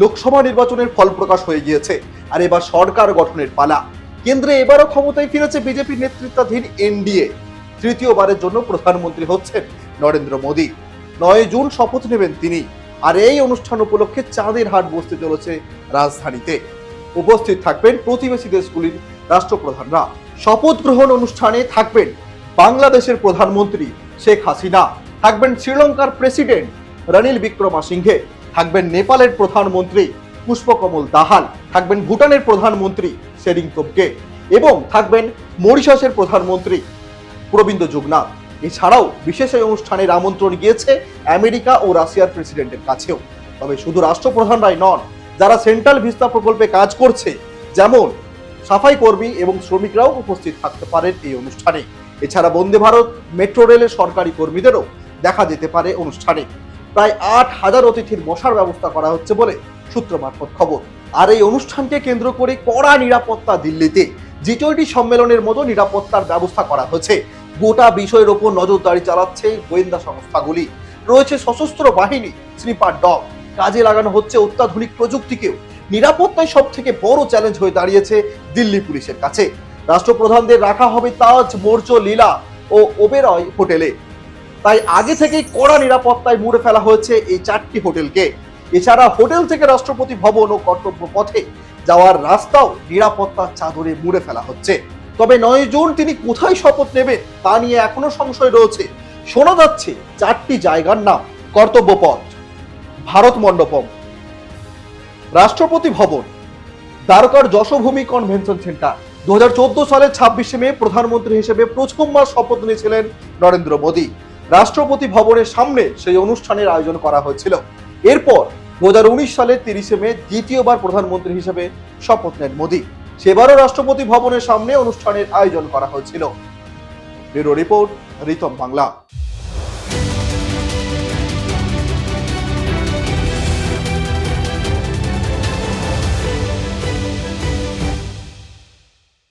লোকসভা নির্বাচনের ফল প্রকাশ হয়ে গিয়েছে, আর এবার সরকার গঠনের পালা। কেন্দ্রে এবারও ক্ষমতায় ফিরেছে বিজেপির নেতৃত্বাধীন এনডিএ। তৃতীয়বারের জন্য প্রধানমন্ত্রী হচ্ছেন নরেন্দ্র মোদী। নয় জুন শপথ নেবেন তিনি, আর এই অনুষ্ঠান উপলক্ষে চাঁদের হাট বসতে চলেছে রাজধানীতে। উপস্থিত থাকবেন প্রতিবেশী দেশগুলির রাষ্ট্রপ্রধানরা। শপথ গ্রহণ অনুষ্ঠানে থাকবেন বাংলাদেশের প্রধানমন্ত্রী শেখ হাসিনা। থাকবেন শ্রীলঙ্কার প্রেসিডেন্ট রনিল বিক্রমাসিংঘে থাকবেন নেপালের প্রধানমন্ত্রী পুষ্পকমল দাহাল, থাকবেন ভুটানের প্রধানমন্ত্রী শেরিং তোবগে এবং থাকবেন মরিশাসের প্রধানমন্ত্রী প্রবীন্দ্র যুগনাথ এছাড়াও বিশেষ এই অনুষ্ঠানের আমন্ত্রণ গিয়েছে আমেরিকা ও রাশিয়ার প্রেসিডেন্টের কাছেও। তবে শুধু রাষ্ট্রপ্রধানরাই নন, যারা সেন্ট্রাল ভিস্তা প্রকল্পে কাজ করছে, যেমন সাফাই কর্মী এবং শ্রমিকরাও উপস্থিত থাকতে পারেন এই অনুষ্ঠানে। এছাড়া বন্দে ভারত, মেট্রো রেলের সরকারি কর্মীদেরও দেখা যেতে পারে অনুষ্ঠানে। প্রায় আট হাজার অতিথির বসার ব্যবস্থা করা হচ্ছে বলে সূত্র মারফত খবর। আর এই অনুষ্ঠানকে কেন্দ্র করে কড়া নিরাপত্তা দিল্লিতে জি টোয়েন্টি সম্মেলনের মতো নিরাপত্তার ব্যবস্থা করা হয়েছে গোটা বিষয়ের ওপর নজরদারি চালাচ্ছে গোয়েন্দা সংস্থাগুলি। রয়েছে সশস্ত্র বাহিনী স্নিপার ডগ। কাজে লাগানো হচ্ছে অত্যাধুনিক প্রযুক্তিকেও। নিরাপত্তায় সব থেকে বড় চ্যালেঞ্জ হয়ে দাঁড়িয়েছে দিল্লি পুলিশের কাছে। রাষ্ট্রপ্রধানদের রাখা হবে তাজ মোর্চ লীলা ও ওবেরয় হোটেলে। তাই আগে থেকেই কড়া নিরাপত্তায় মুড়ে ফেলা হয়েছে এই চারটি হোটেলকে। এছাড়া হোটেল থেকে রাষ্ট্রপতি ভবন ও কর্তব্য পথে যাওয়ার রাস্তাও নিরাপত্তার চাদরে মুড়ে ফেলা হচ্ছে। তবে নয় জুন তিনি কোথায় শপথ নেবেন তা নিয়ে এখনও সংশয় রয়েছে। শোনা যাচ্ছে চারটি জায়গার নাম, কর্তব্য পথ। ভারত মণ্ডপম, রাষ্ট্রপতি ভবন, দ্বারকার যশোভূমি কনভেনশন সেন্টার। দু হাজার চোদ্দ সালের ছাব্বিশে মে প্রধানমন্ত্রী হিসেবে প্রথমবার শপথ নিয়েছিলেন নরেন্দ্র মোদী। রাষ্ট্রপতি ভবনের সামনে সেই অনুষ্ঠানের আয়োজন করা হয়েছিল। এরপর দু হাজার উনিশ সালের তিরিশে মে দ্বিতীয়বার প্রধানমন্ত্রী হিসেবে শপথ নেন মোদী। সেবারও রাষ্ট্রপতি ভবনের সামনে অনুষ্ঠানের আয়োজন করা হয়েছিল। Bureau report, Ritam Bangla.